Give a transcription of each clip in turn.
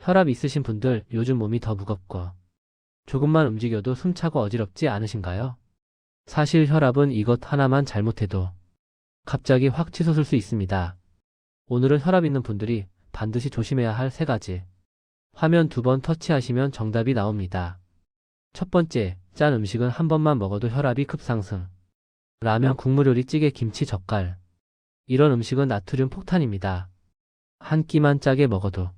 혈압 있으신 분들 요즘 몸이 더 무겁고 조금만 움직여도 숨차고 어지럽지 않으신가요? 사실 혈압은 이것 하나만 잘못해도 갑자기 확 치솟을 수 있습니다. 오늘은 혈압 있는 분들이 반드시 조심해야 할 세 가지. 화면 두 번 터치하시면 정답이 나옵니다. 첫 번째, 짠 음식은 한 번만 먹어도 혈압이 급상승. 라면, 국물 요리, 찌개, 김치, 젓갈. 이런 음식은 나트륨 폭탄입니다. 한 끼만 짜게 먹어도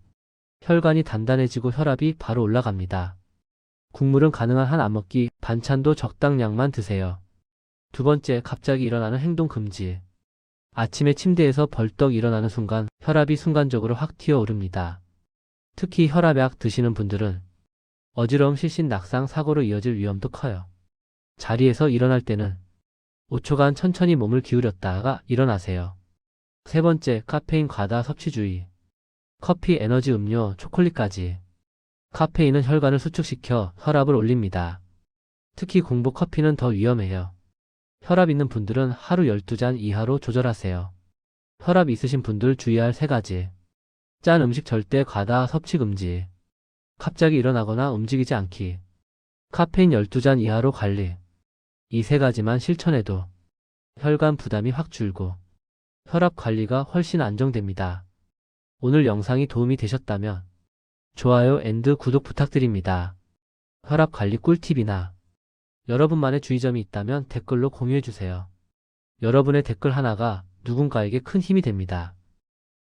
혈관이 단단해지고 혈압이 바로 올라갑니다. 국물은 가능한 한 안 먹기, 반찬도 적당량만 드세요. 두 번째, 갑자기 일어나는 행동 금지. 아침에 침대에서 벌떡 일어나는 순간 혈압이 순간적으로 확 튀어오릅니다. 특히 혈압약 드시는 분들은 어지러움, 실신, 낙상, 사고로 이어질 위험도 커요. 자리에서 일어날 때는 5초간 천천히 몸을 기울였다가 일어나세요. 세 번째, 카페인 과다 섭취 주의. 커피, 에너지 음료, 초콜릿까지. 카페인은 혈관을 수축시켜 혈압을 올립니다. 특히 공복 커피는 더 위험해요. 혈압 있는 분들은 하루 12잔 이하로 조절하세요. 혈압 있으신 분들 주의할 세 가지. 짠 음식 절대 과다 섭취 금지. 갑자기 일어나거나 움직이지 않기. 카페인 12잔 이하로 관리. 이 세 가지만 실천해도 혈관 부담이 확 줄고 혈압 관리가 훨씬 안정됩니다. 오늘 영상이 도움이 되셨다면 좋아요 앤드 구독 부탁드립니다. 혈압 관리 꿀팁이나 여러분만의 주의점이 있다면 댓글로 공유해주세요. 여러분의 댓글 하나가 누군가에게 큰 힘이 됩니다.